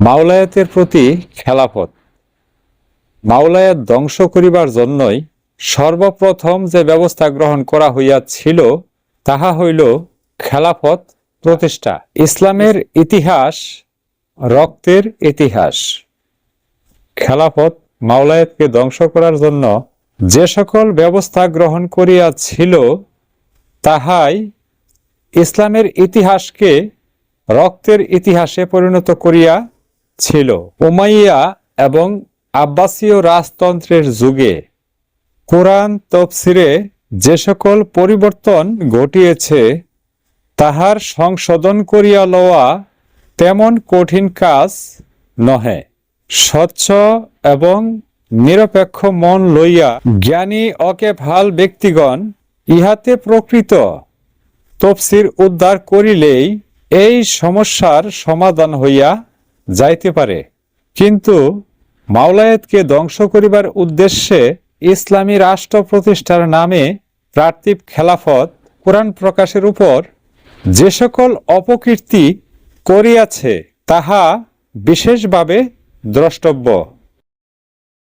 মাওলায়াতের প্রতি খেলাফত। মাওলায়াত ধ্বংস করিবার জন্যই সর্বপ্রথম যে ব্যবস্থা গ্রহণ করা হইয়াছিল, তাহা হইল খেলাফত প্রতিষ্ঠা। ইসলামের ইতিহাস, রক্তের ইতিহাস। খেলাফত মাওলায়াতকে ধ্বংস করার জন্য যে সকল ব্যবস্থা গ্রহণ করিয়াছিল, তাহাই ইসলামের ইতিহাসকে রক্তের ইতিহাসে পরিণত করিয়া ছিল। উমাইয়া এবং আব্বাসীয় রাজতন্ত্রের যুগে কোরআন তফসিরে যে সকল পরিবর্তন ঘটিয়েছে, তাহার সংশোধন করিয়া লওয়া তেমন কঠিন কাজ নহে। স্বচ্ছ এবং নিরপেক্ষ মন লইয়া জ্ঞানী অকে ভালো ব্যক্তিগণ ইহাতে প্রকৃত তফসির উদ্ধার করিলেই এই সমস্যার সমাধান হইয়া যাইতে পারে। কিন্তু মাওলায়েতকে ধ্বংস করিবার উদ্দেশ্যে ইসলামী রাষ্ট্র প্রতিষ্ঠার নামে প্রার্থী খেলাফত কোরআন প্রকাশের উপর যে সকল অপকীর্তি করিয়াছে, তাহা বিশেষভাবে দ্রষ্টব্য।